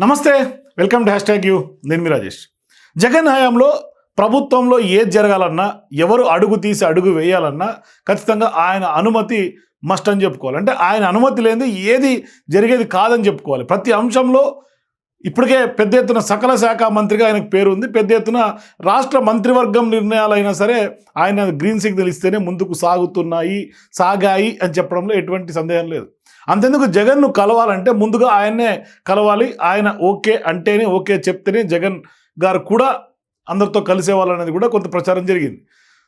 నమస్తే welcome to hash tag you. నేను మీ రాజేష్. జగన్ హయాంలో ప్రభుత్వంలో ఏది జరగాలన్నా ఎవరు అడుగు తీసి అడుగు వేయాలన్నా ఖచ్చితంగా ఆయన అనుమతి మస్ట్ అని చెప్పుకోవాలి. అంటే ఆయన అనుమతి లేనిది ఏది జరిగేది కాదని చెప్పుకోవాలి. ప్రతి అంశంలో ఇప్పటికే పెద్ద ఎత్తున సకల శాఖ మంత్రిగా ఆయనకు పేరు ఉంది. పెద్ద ఎత్తున రాష్ట్ర మంత్రివర్గం నిర్ణయాలైనా సరే ఆయన గ్రీన్ సిగ్నల్ ఇస్తేనే ముందుకు సాగుతున్నాయి సాగాయి అని చెప్పడంలో ఎటువంటి సందేహం లేదు. అంతెందుకు జగన్ను కలవాలంటే ముందుగా ఆయన్నే కలవాలి. ఆయన ఓకే అంటేనే ఓకే చెప్తేనే జగన్ గారు కూడా అందరితో కలిసేవాళ్ళనేది కూడా కొంత ప్రచారం జరిగింది.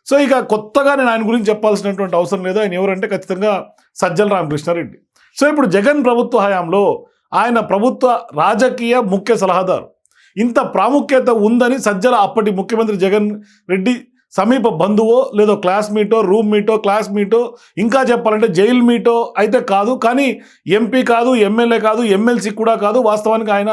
సో ఇక కొత్తగా నేను ఆయన గురించి చెప్పాల్సినటువంటి అవసరం లేదు. ఆయన ఎవరంటే ఖచ్చితంగా సజ్జల రామకృష్ణారెడ్డి. సో ఇప్పుడు జగన్ ప్రభుత్వ హయాంలో ఆయన ప్రభుత్వ రాజకీయ ముఖ్య సలహాదారు. ఇంత ప్రాముఖ్యత ఉందని సజ్జల అప్పటి ముఖ్యమంత్రి జగన్ రెడ్డి సమీప బంధువో లేదో క్లాస్మేటో రూమ్ మీటో క్లాస్ మీటో ఇంకా చెప్పాలంటే జైల్ మీటో అయితే కాదు. కానీ ఎంపీ కాదు ఎమ్మెల్యే కాదు ఎమ్మెల్సీ కూడా కాదు. వాస్తవానికి ఆయన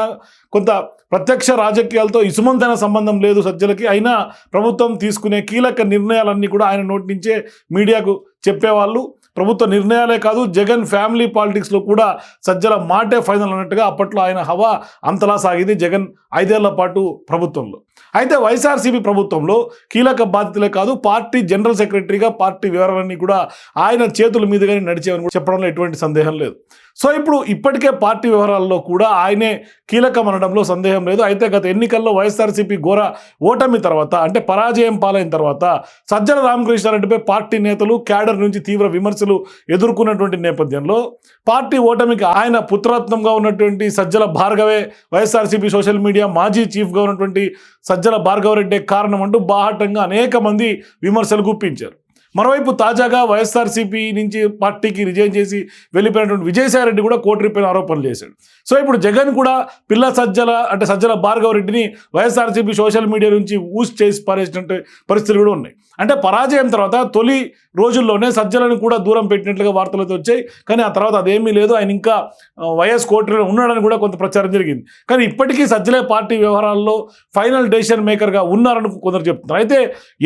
కొంత ప్రత్యక్ష రాజకీయాలతో ఇసుమంతైన సంబంధం లేదు సజ్జలకి. అయినా ప్రభుత్వం తీసుకునే కీలక నిర్ణయాలన్నీ కూడా ఆయన నోటి నుంచే మీడియాకు చెప్పేవాళ్ళు. ప్రభుత్వ నిర్ణయాలే కాదు జగన్ ఫ్యామిలీ పాలిటిక్స్లో కూడా సజ్జల మాటే ఫైనల్ అన్నట్టుగా అప్పట్లో ఆయన హవా అంతలా సాగింది జగన్ ఐదేళ్ళ పాటు ప్రభుత్వంలో. అయితే వైఎస్ఆర్సీపీ ప్రభుత్వంలో కీలక బాధ్యతలే కాదు పార్టీ జనరల్ సెక్రటరీగా పార్టీ వివరాలన్నీ కూడా ఆయన చేతుల మీదుగానే నడిచేవని కూడా చెప్పడంలో ఎటువంటి సందేహం లేదు. సో ఇప్పుడు ఇప్పటికే పార్టీ వివరాల్లో కూడా ఆయనే కీలకం అనడంలో సందేహం లేదు. అయితే గత ఎన్నికల్లో వైఎస్ఆర్సీపీ ఘోర ఓటమి తర్వాత అంటే పరాజయం పాలైన తర్వాత సజ్జల రామకృష్ణారెడ్డిపై పార్టీ నేతలు క్యాడర్ నుంచి తీవ్ర విమర్శలు ఎదుర్కొన్నటువంటి నేపథ్యంలో పార్టీ ఓటమికి ఆయన పుత్రరత్నంగా ఉన్నటువంటి సజ్జల భార్గవే వైఎస్ఆర్సీపీ సోషల్ మీడియా మాజీ చీఫ్గా ఉన్నటువంటి సజ్జల భార్గవరెడ్డే కారణం అంటూ బాహటంగా అనేక మంది విమర్శలు గుప్పించారు. మరోవైపు తాజాగా వైఎస్ఆర్సీపీ నుంచి పార్టీకి రిజైన్ చేసి వెళ్ళిపోయినటువంటి విజయసాయిరెడ్డి కూడా కోర్టు రూపాయల ఆరోపణలు చేశాడు. సో ఇప్పుడు జగన్ కూడా పిల్ల సజ్జల అంటే సజ్జల భార్గవ రెడ్డిని వైఎస్ఆర్సీపీ సోషల్ మీడియా నుంచి ఊస్ చేసి పారేసినట్టు పరిస్థితులు కూడా ఉన్నాయి. అంటే పరాజయం తర్వాత తొలి రోజుల్లోనే సజ్జలను కూడా దూరం పెట్టినట్లుగా వార్తలు వచ్చాయి. కానీ ఆ తర్వాత అదేమీ లేదు. ఆయన ఇంకా వైఎస్ కోర్టులో ఉన్నాడని కూడా కొంత ప్రచారం జరిగింది. కానీ ఇప్పటికీ సజ్జలే పార్టీ వ్యవహారాల్లో ఫైనల్ డెసిషన్ మేకర్గా ఉన్నారని కొందరు చెప్తున్నారు. అయితే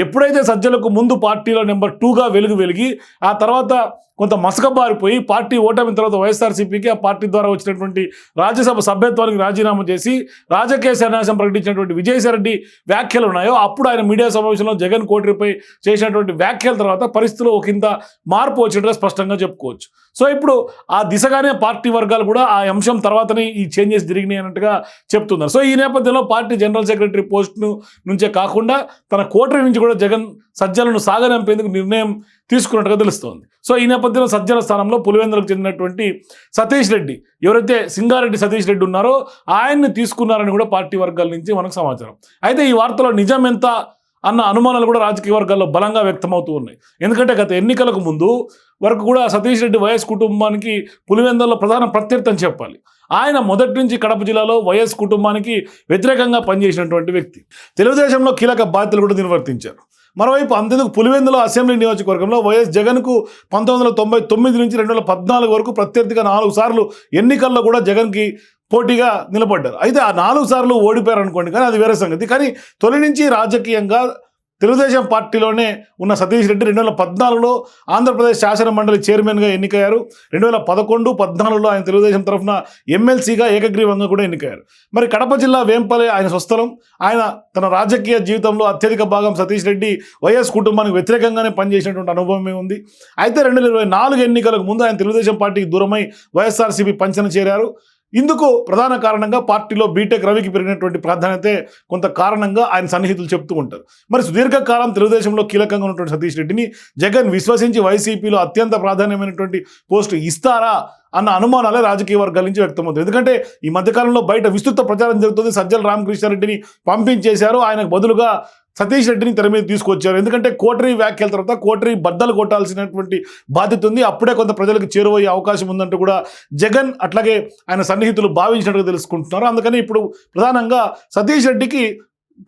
ఎప్పుడైతే సజ్జలకు ముందు పార్టీలో నెంబర్ టూగా వెలుగు వెలిగి ఆ తర్వాత కొంత మసకబారిపోయి పార్టీ ఓటమి తర్వాత వైఎస్ఆర్సీపీకి ఆ పార్టీ ద్వారా వచ్చినటువంటి రాజ్యసభ సభ్యత్వానికి రాజీనామా చేసి రాజకీయ సన్యాసం ప్రకటించినటువంటి విజయసాయిరెడ్డి వ్యాఖ్యలు ఉన్నాయో అప్పుడు ఆయన మీడియా సమావేశంలో జగన్ కోటరిపై చేసినటువంటి వ్యాఖ్యల తర్వాత పరిస్థితిలో ఒకంత మార్పు వచ్చినట్టుగా స్పష్టంగా చెప్పుకోవచ్చు. సో ఇప్పుడు ఆ దిశగానే పార్టీ వర్గాలు కూడా ఆ అంశం తర్వాతనే ఈ చేంజెస్ జరిగినాయి అన్నట్టుగా చెప్తున్నారు. సో ఈ నేపథ్యంలో పార్టీ జనరల్ సెక్రటరీ పోస్ట్ను నుంచే కాకుండా తన కోటరీ నుంచి కూడా జగన్ సజ్జలను సాగనంపేందుకు నిర్ణయం తీసుకున్నట్టుగా తెలుస్తోంది. సో ఈ నేపథ్యంలో సజ్జల స్థానంలో పులివెందులకు చెందినటువంటి సతీష్ రెడ్డి ఎవరైతే సింగారెడ్డి సతీష్ రెడ్డి ఉన్నారో ఆయన్ని తీసుకున్నారని కూడా పార్టీ వర్గాల నుంచి మనకు సమాచారం. అయితే ఈ వార్తలో నిజం ఎంత అన్న అనుమానాలు కూడా రాజకీయ వర్గాల్లో బలంగా వ్యక్తమవుతూ ఉన్నాయి. ఎందుకంటే గత ఎన్నికలకు ముందు వరకు కూడా సతీష్ రెడ్డి వైఎస్ కుటుంబానికి పులివెందుల్లో ప్రధాన ప్రత్యర్థి అని చెప్పాలి. ఆయన మొదటి నుంచి కడప జిల్లాలో వైఎస్ కుటుంబానికి వ్యతిరేకంగా పనిచేసినటువంటి వ్యక్తి. తెలుగుదేశంలో కీలక బాధ్యతలు కూడా నిర్వర్తించారు. మరోవైపు అంతేందుకు పులివెందుల అసెంబ్లీ నియోజకవర్గంలో వైఎస్ జగన్కు పంతొమ్మిది వందల తొంభై తొమ్మిది నుంచి రెండు వేల పద్నాలుగు వరకు ప్రత్యర్థిగా నాలుగు సార్లు ఎన్నికల్లో కూడా జగన్కి పోటీగా నిలబడ్డారు. అయితే ఆ నాలుగు సార్లు ఓడిపోయారు అనుకోండి కానీ అది వేరే సంగతి. కానీ తొలి నుంచి రాజకీయంగా తెలుగుదేశం పార్టీలోనే ఉన్న సతీష్ రెడ్డి రెండు వేల పద్నాలుగులో ఆంధ్రప్రదేశ్ శాసన మండలి చైర్మన్గా ఎన్నికయ్యారు. రెండు వేల పదకొండు పద్నాలుగులో ఆయన తెలుగుదేశం తరఫున ఎమ్మెల్సీగా ఏకగ్రీవంగా కూడా ఎన్నికయ్యారు. మరి కడప జిల్లా వేంపలే ఆయన స్వస్థలం. ఆయన తన రాజకీయ జీవితంలో అత్యధిక భాగం సతీష్ రెడ్డి వైఎస్ కుటుంబానికి వ్యతిరేకంగానే పనిచేసినటువంటి అనుభవమే ఉంది. అయితే రెండు వేల ఇరవై నాలుగు ఎన్నికలకు ముందు ఆయన తెలుగుదేశం పార్టీకి దూరమై వైఎస్ఆర్సీపీ పంచన చేరారు. ఇందుకు ప్రధాన కారణంగా పార్టీలో బీటెక్ రవికి పెరిగినటువంటి ప్రాధాన్యతే కొంత కారణంగా ఆయన సన్నిహితులు చెప్తూ ఉంటారు. మరి సుదీర్ఘకాలం తెలుగుదేశంలో కీలకంగా ఉన్నటువంటి సతీష్ రెడ్డిని జగన్ విశ్వసించి వైసీపీలో అత్యంత ప్రాధాన్యమైనటువంటి పోస్టు ఇస్తారా అన్న అనుమానాలే రాజకీయ వర్గాల నుంచి వ్యక్తమవుతుంది ఎందుకంటే ఈ మధ్యకాలంలో బయట విస్తృత ప్రచారం జరుగుతుంది. సజ్జల రామకృష్ణారెడ్డిని పంపించేశారు. ఆయనకు బదులుగా సతీష్ రెడ్డిని తెర మీద తీసుకొచ్చారు. ఎందుకంటే కోటరీ వ్యాఖ్యల తర్వాత కోటరీ బద్దలు కొట్టాల్సినటువంటి బాధ్యత ఉంది. అప్పుడే కొంత ప్రజలకు చేరువయ్యే అవకాశం ఉందంటూ కూడా జగన్ అట్లాగే ఆయన సన్నిహితులు భావించినట్టుగా తెలుసుకుంటున్నారు. అందుకని ఇప్పుడు ప్రధానంగా సతీష్ రెడ్డికి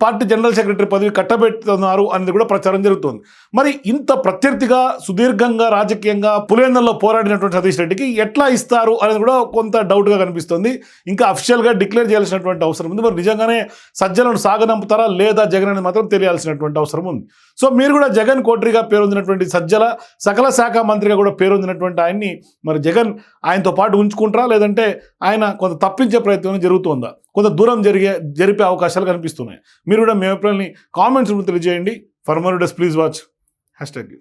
పార్టీ జనరల్ సెక్రటరీ పదవి కట్టబెడుతున్నారు అనేది కూడా ప్రచారం జరుగుతోంది. మరి ఇంత ప్రత్యర్థిగా సుదీర్ఘంగా రాజకీయంగా పులేందంలో పోరాడినటువంటి సతీష్ రెడ్డికి ఎట్లా ఇస్తారు అనేది కూడా కొంత డౌట్గా కనిపిస్తుంది. ఇంకా అఫిషియల్గా డిక్లేర్ చేయాల్సినటువంటి అవసరం ఉంది. మరి నిజంగానే సజ్జలను సాగనంపుతారా లేదా జగన్ అనేది మాత్రం తెలియాల్సినటువంటి అవసరం ఉంది. సో మీరు కూడా జగన్ కోటరిగా పేరొందినటువంటి సజ్జల సకల శాఖ మంత్రిగా కూడా పేరొందినటువంటి ఆయన్ని మరి జగన్ ఆయనతో పాటు ఉంచుకుంటారా? లేదంటే ఆయన కొంత తప్పించే ప్రయత్నం జరుగుతుందా? కొంత దూరం జరిగే జరిపే అవకాశాలు కనిపిస్తున్నాయి. మీరు కూడా మీ అభిప్రాయాన్ని కామెంట్స్ రూపంలో తెలియజేయండి. For more does please watch hash tag you